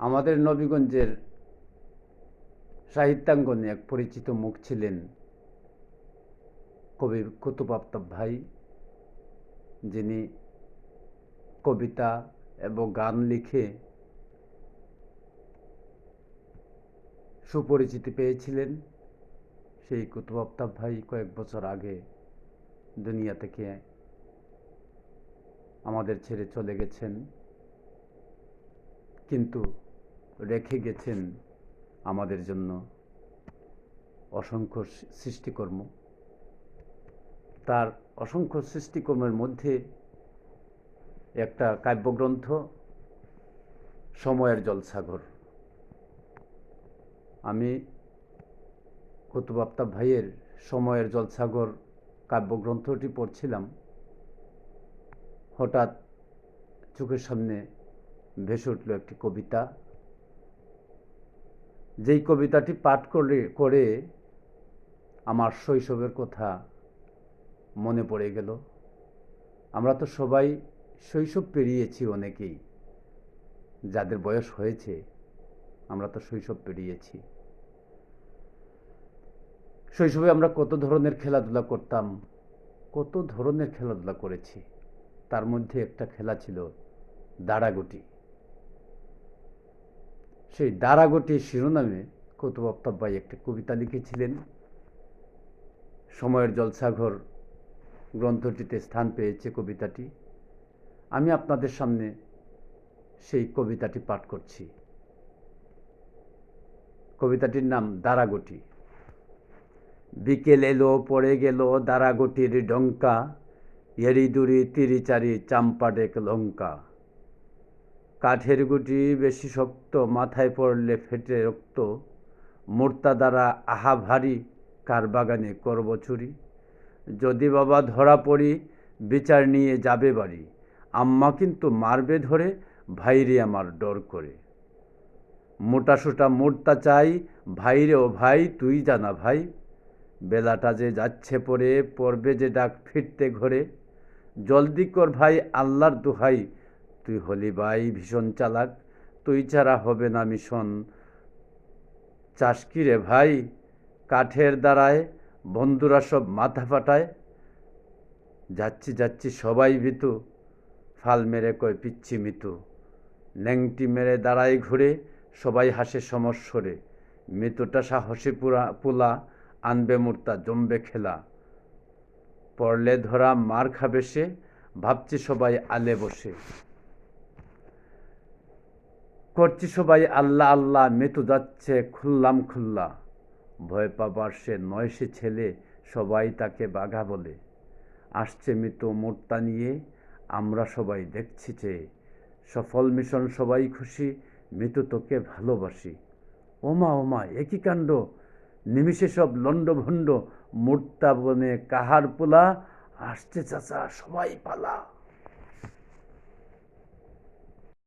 আমাদের নবীগঞ্জের সাহিত্যাঙ্গনে এক পরিচিত মুখ ছিলেন কবি কুতুব ভাই। যিনি কবিতা এবং গান লিখে সুপরিচিতি পেয়েছিলেন। সেই কুতুব ভাই কয়েক বছর আগে দুনিয়া থেকে আমাদের ছেড়ে চলে গেছেন। কিন্তু রেখে গেছেন আমাদের জন্য অসংখ্য সৃষ্টিকর্ম। তার অসংখ্য সৃষ্টিকর্মের মধ্যে একটা কাব্যগ্রন্থ, সময়ের জলসাগর। আমি কুতুব ভাইয়ের সময়ের জলসাগর কাব্যগ্রন্থটি পড়ছিলাম। হঠাৎ চোখের সামনে ভেসে উঠল একটি কবিতা। যেই কবিতাটি পাঠ করে করে আমার শৈশবের কথা মনে পড়ে গেল। আমরা তো সবাই শৈশব পেরিয়েছি অনেকেই। যাদের বয়স হয়েছে, আমরা তো শৈশব পেরিয়েছি। শৈশবে আমরা কত ধরনের খেলাধুলা করতাম, কত ধরনের খেলাধুলা করেছি। তার মধ্যে একটা খেলা ছিল দাঁড়াগুটি। সেই দাঁড়াগুটি শিরোনামে কুতুব আফতাব ভাই একটি কবিতা লিখেছিলেন। সময়ের জলসাঘর গ্রন্থটিতে স্থান পেয়েছে কবিতাটি। আমি আপনাদের সামনে সেই কবিতাটি পাঠ করছি। কবিতাটির নাম দাঁড়াগুটি বিকেল এলো, পড়ে গেল দাঁড়াগুটির ডঙ্কা। এরি দুরি তিরিচারি চাম্পাডেক লঙ্কা। কাঠের গুটি বেশি শক্ত, মাথায় পড়লে ফেটে রক্ত। মূর্তা দ্বারা আহা ভারী, কার বাগানে করব চুরি যদি বাবা ধরা পড়ি, বিচার নিয়ে যাবে বাড়ি। আম্মা কিন্তু মারবে ধরে, ভাইরে আমার ডর করে। মোটা সোটা মূর্তা চাই, ভাইরে ও ভাই, তুই জানা ভাই। বেলাটা যে যাচ্ছে পরে পড়বে যে ডাক ফিরতে ঘরে। জলদি কর ভাই, আল্লাহর দোহাই তুই হলি ভাই, ভীষণ চালাক। তুই ছাড়া হবে না মিশন। চাষ কি রে ভাই? কাঠের দ্বারায় বন্ধুরা সব মাথা ফাটায়। যাচ্ছি যাচ্ছি সবাই ভীতু। ফাল মেরে কয়, পিচ্ছি মিতু। ন্যাংটি মেরে দাঁড়ায় ঘুরে সবাই হাসে সমস্বরে। মৃত্যুটা সাহসী পুরা, পোলা, আনবে মূর্তা, জমবে খেলা। পড়লে ধরা মার খাবে সে, ভাবছি সবাই আলে বসে। করছি সবাই, আল্লাহ আল্লাহ, মৃত্যু যাচ্ছে, খুললাম খুল্লা। ভয় পাবার সে নয়, সে ছেলে সবাই তাকে বাঘা বলে। আসছে মৃত মূর্তা নিয়ে, আমরা সবাই দেখছি যে সফল মিশন সবাই খুশি, মৃত্যু তোকে ভালোবাসি। ওমা ওমা, একই কাণ্ড। নিমিষে সব লণ্ডভণ্ড মূর্তা বনে কাহার পোলা? আসছে চাচা, সবাই পালা।